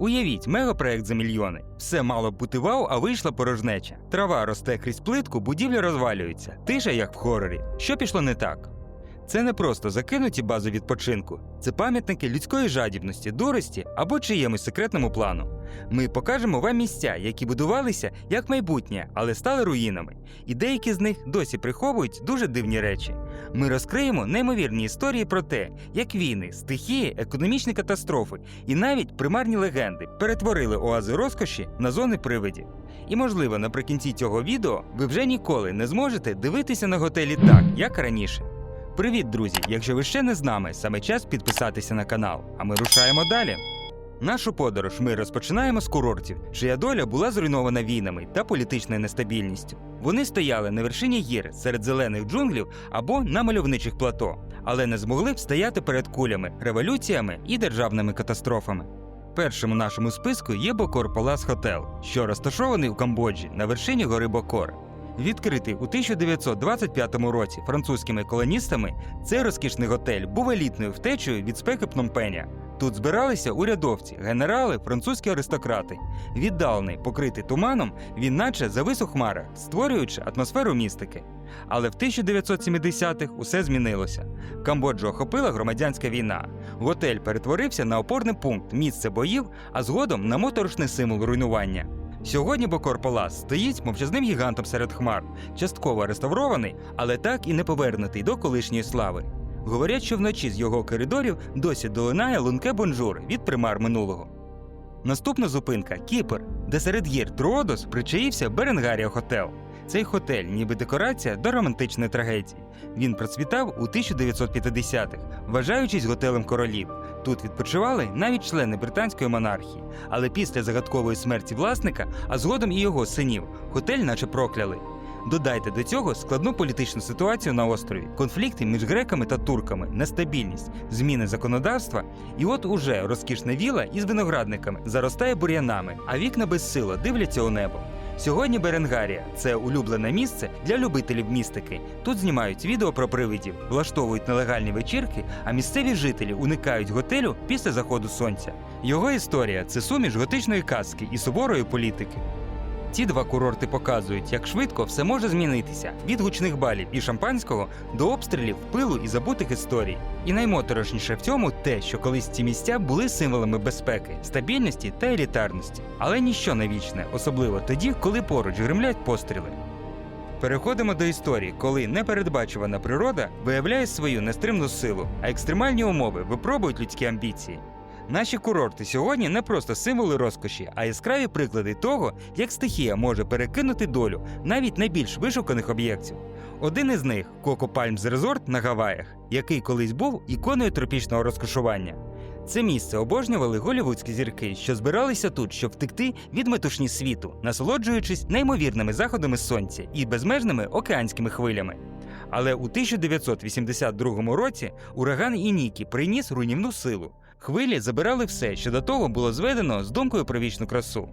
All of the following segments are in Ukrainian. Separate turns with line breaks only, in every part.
Уявіть, мегапроект за мільйони. Все мало б бути вау, а вийшла порожнеча. Трава росте крізь плитку, будівля розвалюється. Тиша, як в хорорі. Що пішло не так? Це не просто закинуті бази відпочинку, це пам'ятники людської жадібності, дурості або чиємусь секретному плану. Ми покажемо вам місця, які будувалися як майбутнє, але стали руїнами. І деякі з них досі приховують дуже дивні речі. Ми розкриємо неймовірні історії про те, як війни, стихії, економічні катастрофи і навіть примарні легенди перетворили оази розкоші на зони привидів. І можливо, наприкінці цього відео ви вже ніколи не зможете дивитися на готелі так, як раніше. Привіт, друзі! Якщо ви ще не з нами, саме час підписатися на канал. А ми рушаємо далі. Нашу подорож ми розпочинаємо з курортів, чия доля була зруйнована війнами та політичною нестабільністю. Вони стояли на вершині гір серед зелених джунглів або на мальовничих плато, але не змогли встояти перед кулями, революціями і державними катастрофами. Першим у нашому списку є Бокор Палас Хотел, що розташований у Камбоджі на вершині гори Бокор. Відкритий у 1925 році французькими колоністами, цей розкішний готель був елітною втечею від спеки Пномпеня. Тут збиралися урядовці, генерали, французькі аристократи. Віддалений, покритий туманом, він наче завис у хмарах, створюючи атмосферу містики. Але в 1970-х усе змінилося. Камбоджу охопила громадянська війна. Готель перетворився на опорний пункт, місце боїв, а згодом на моторошний символ руйнування. Сьогодні Бокор Палас стоїть мовчазним гігантом серед хмар, частково реставрований, але так і не повернутий до колишньої слави. Говорять, що вночі з його коридорів досі долинає лунке бонжур від примар минулого. Наступна зупинка Кіпр, де серед гір Троодос причаївся Беренгарія Хотел. Цей готель, ніби декорація до романтичної трагедії. Він процвітав у 1950-х, вважаючись готелем королів. Тут відпочивали навіть члени британської монархії. Але після загадкової смерті власника, а згодом і його синів, готель наче прокляли. Додайте до цього складну політичну ситуацію на острові, конфлікти між греками та турками, нестабільність, зміни законодавства. І от уже розкішна віла із виноградниками заростає бур'янами, а вікна безсило дивляться у небо. Сьогодні Беренгарія це улюблене місце для любителів містики. Тут знімають відео про привидів, влаштовують нелегальні вечірки, а місцеві жителі уникають готелю після заходу сонця. Його історія це суміш готичної казки і суворої політики. Ці два курорти показують, як швидко все може змінитися від гучних балів і шампанського до обстрілів, пилу і забутих історій. І наймоторошніше в цьому те, що колись ці місця були символами безпеки, стабільності та елітарності. Але ніщо не вічне, особливо тоді, коли поруч гримлять постріли. Переходимо до історії, коли непередбачувана природа виявляє свою нестримну силу, а екстремальні умови випробують людські амбіції. Наші курорти сьогодні не просто символи розкоші, а яскраві приклади того, як стихія може перекинути долю навіть найбільш вишуканих об'єктів. Один із них Коко Пальмс Резорт на Гаваях, який колись був іконою тропічного розкошування. Це місце обожнювали голівудські зірки, що збиралися тут, щоб втекти від метушні світу, насолоджуючись неймовірними заходами сонця і безмежними океанськими хвилями. Але у 1982 році ураган Інікі приніс руйнівну силу. Хвилі забирали все, що до того було зведено з думкою про вічну красу.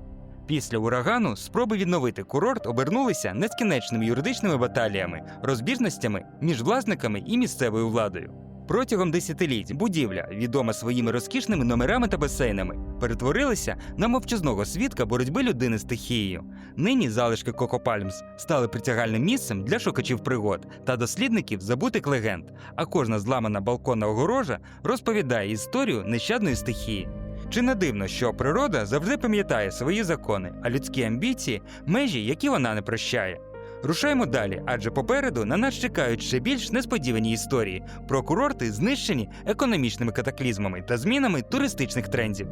Після урагану спроби відновити курорт обернулися нескінченними юридичними баталіями, розбіжностями між власниками і місцевою владою. Протягом десятиліть будівля, відома своїми розкішними номерами та басейнами, перетворилася на мовчазного свідка боротьби людини з стихією. Нині залишки Коко Пальмс стали притягальним місцем для шукачів пригод та дослідників забутих легенд. А кожна зламана балконна огорожа розповідає історію нещадної стихії. Чи не дивно, що природа завжди пам'ятає свої закони, а людські амбіції межі, які вона не прощає. Рушаємо далі, адже попереду на нас чекають ще більш несподівані історії про курорти, знищені економічними катаклізмами та змінами туристичних трендів.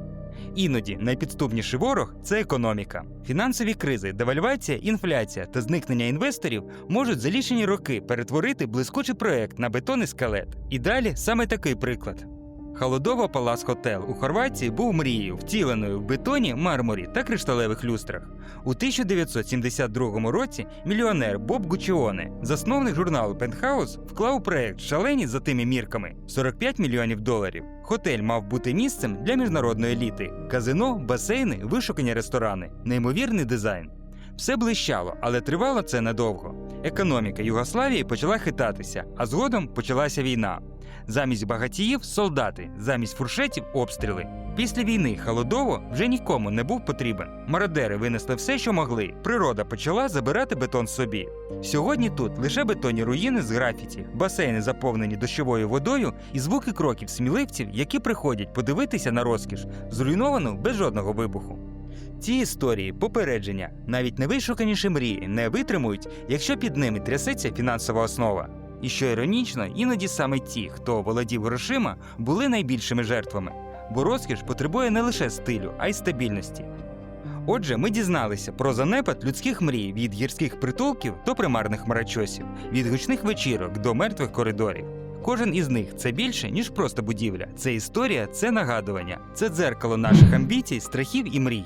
Іноді найпідступніший ворог це економіка. Фінансові кризи, девальвація, інфляція та зникнення інвесторів можуть за лічені роки перетворити блискучий проект на бетонний скелет. І далі саме такий приклад. Холодово Палас Хотел у Хорватії був мрією, втіленою в бетоні, мармурі та кришталевих люстрах. У 1972 році мільйонер Боб Гучіоне, засновник журналу Пентхаус, вклав у проект шалені за тими мірками 45 мільйонів доларів. Готель мав бути місцем для міжнародної еліти: казино, басейни, вишукані ресторани, неймовірний дизайн. Все блищало, але тривало це недовго. Економіка Югославії почала хитатися, а згодом почалася війна. Замість багатіїв солдати, замість фуршетів обстріли. Після війни Холодово вже нікому не був потрібен. Мародери винесли все, що могли. Природа почала забирати бетон собі. Сьогодні тут лише бетонні руїни з графіті, басейни заповнені дощовою водою і звуки кроків сміливців, які приходять подивитися на розкіш, зруйновану без жодного вибуху. Ці історії попередження, навіть найвишуканіші мрії не витримують, якщо під ними трясеться фінансова основа. І що іронічно, іноді саме ті, хто володів грошима, були найбільшими жертвами, бо розкіш потребує не лише стилю, а й стабільності. Отже, ми дізналися про занепад людських мрій від гірських притулків до примарних марачосів, від гучних вечірок до мертвих коридорів. Кожен із них це більше, ніж просто будівля. Це історія, це нагадування, це дзеркало наших амбіцій, страхів і мрій.